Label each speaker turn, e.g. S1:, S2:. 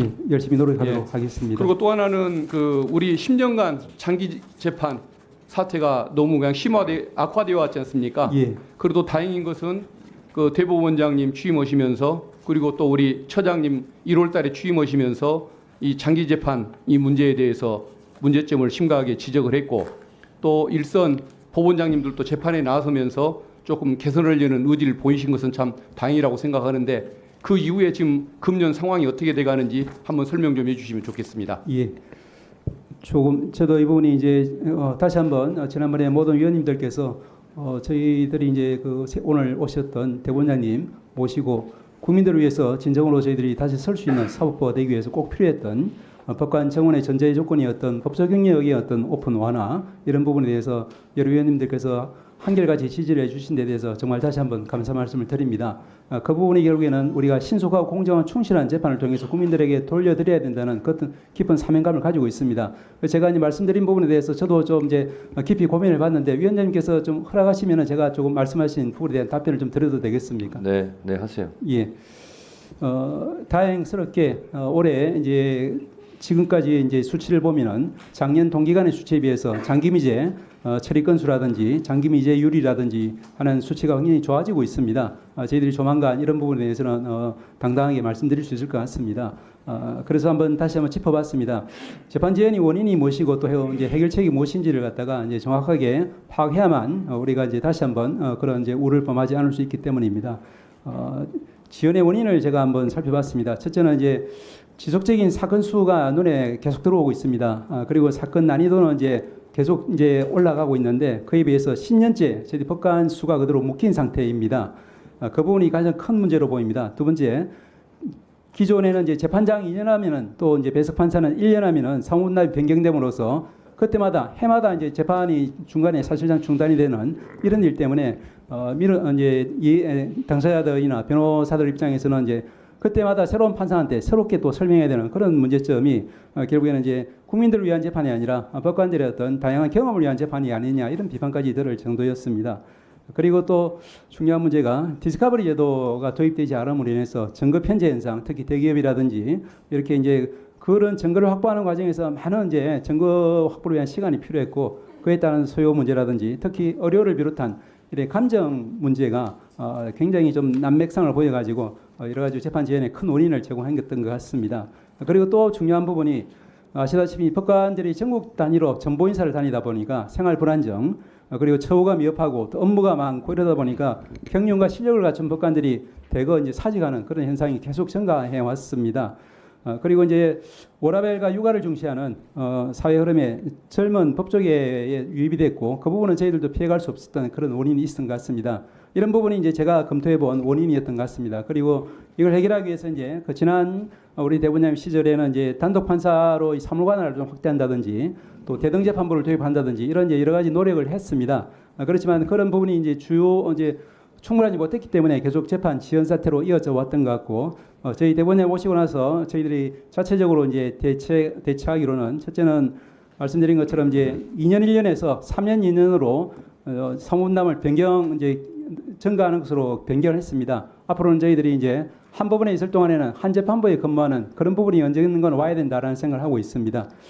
S1: 예, 열심히 노력하도록
S2: 예.
S1: 하겠습니다.
S2: 그리고 또 하나는 그 우리 10년간 장기 재판 사태가 너무 그냥 심화돼 악화되어 왔지 않습니까?
S1: 예,
S2: 그래도 다행인 것은 그 대법원장님 취임하시면서 그리고 또 우리 처장님 1월달에 취임하시면서 이 장기 재판 이 문제에 대해서 문제점을 심각하게 지적을 했고 또 일선 법원장님들도 재판에 나서면서 조금 개선하려는 의지를 보이신 것은 참 다행이라고 생각하는데 그 이후에 지금 금년 상황이 어떻게 돼가는지 한번 설명 좀 해주시면 좋겠습니다.
S1: 예. 조금 저도 이 부분이 이제 어, 다시 한번 어, 지난번에 모든 위원님들께서 어, 저희들이 이제 그 세- 오늘 오셨던 대본장님 모시고 국민들을 위해서 진정으로 저희들이 다시 설 수 있는 사법부가 되기 위해서 꼭 필요했던 어, 법관 정원의 전제의 조건이었던 법적 경력의 어떤 오픈 완화 이런 부분에 대해서 여러 위원님들께서 한결같이 지지를 해주신 데 대해서 정말 다시 한번 감사 말씀을 드립니다. 아, 그 부분이 결국에는 우리가 신속하고 공정한 충실한 재판을 통해서 국민들에게 돌려드려야 된다는 그 어떤 깊은 사명감을 가지고 있습니다. 제가 이제 말씀드린 부분에 대해서 저도 좀 이제 깊이 고민을 봤는데 위원장님께서 좀 허락하시면 제가 조금 말씀하신 부분에 대한 답변을 좀 드려도 되겠습니까?
S3: 네, 네 하세요.
S1: 예. 어, 다행스럽게 어, 올해 이제 지금까지 이제 수치를 보면은 작년 동기간의 수치에 비해서 장기미제 어, 처리 건수라든지 장기미제율이라든지 하는 수치가 굉장히 좋아지고 있습니다. 어, 저희들이 조만간 이런 부분에 대해서는 어, 당당하게 말씀드릴 수 있을 것 같습니다. 어, 그래서 한번 다시 한번 짚어봤습니다. 재판 지연이 원인이 무엇이고 또 해- 이제 해결책이 무엇인지를 갖다가 이제 정확하게 파악해야만 어, 우리가 이제 다시 한번 어, 그런 이제 우를 범하지 않을 수 있기 때문입니다. 어, 지연의 원인을 제가 한번 살펴봤습니다. 첫째는 이제 지속적인 사건 수가 눈에 계속 들어오고 있습니다. 아, 그리고 사건 난이도는 이제 계속 이제 올라가고 있는데 그에 비해서 10년째 저희 법관 수가 그대로 묶인 상태입니다. 아, 그 부분이 가장 큰 문제로 보입니다. 두 번째, 기존에는 이제 재판장 2년 하면은 또 이제 배석 판사는 1년 하면은 상훈납이 변경됨으로써 그때마다 해마다 이제 재판이 중간에 사실상 중단이 되는 이런 일 때문에 어 미르 이제 이 에, 당사자들이나 변호사들 입장에서는 이제 그때마다 새로운 판사한테 새롭게 또 설명해야 되는 그런 문제점이 어, 결국에는 이제 국민들을 위한 재판이 아니라 어, 법관들의 어떤 다양한 경험을 위한 재판이 아니냐 이런 비판까지 들을 정도였습니다. 그리고 또 중요한 문제가 디스커버리 제도가 도입되지 않음으로 인해서 증거 편제 현상, 특히 대기업이라든지 이렇게 이제 그런 증거를 확보하는 과정에서 많은 이제 증거 확보를 위한 시간이 필요했고 그에 따른 소요 문제라든지 특히 의료를 비롯한 이런 감정 문제가 어, 굉장히 좀 난맥상을 보여가지고 어, 여러 가지 재판 지연에 큰 원인을 제공했던 것 같습니다. 그리고 또 중요한 부분이 아시다시피 법관들이 전국 단위로 정보 인사를 다니다 보니까 생활 불안정 어, 그리고 처우가 미흡하고 또 업무가 많고 이러다 보니까 경륜과 실력을 갖춘 법관들이 대거 이제 사직하는 그런 현상이 계속 증가해 왔습니다. 어, 그리고 이제 워라벨과 육아를 중시하는 어, 사회 흐름에 젊은 법조계에 유입이 됐고 그 부분은 저희들도 피해갈 수 없었던 그런 원인이 있었던 것 같습니다. 이런 부분이 이제 제가 검토해 본 원인이었던 것 같습니다. 그리고 이걸 해결하기 위해서 이제 그 지난 우리 대법원님 시절에는 이제 단독 판사로 이 사무관을 좀 확대한다든지 또 대등 재판부를 도입한다든지 이런 이제 여러 가지 노력을 했습니다. 아, 그렇지만 그런 부분이 이제 주요 이제 충분하지 못했기 때문에 계속 재판 지연 사태로 이어져 왔던 것 같고 어, 저희 대법원에 오시고 나서 저희들이 자체적으로 이제 대체 대처하기로는 첫째는 말씀드린 것처럼 이제 2년 1년에서 3년 2년으로 어, 사무분담을 변경 이제 증가하는 것으로 변경을 했습니다. 앞으로는 저희들이 이제 한 법원에 있을 동안에는 한 재판부에 근무하는 그런 부분이 언젠가는 와야 된다라는 생각을 하고 있습니다.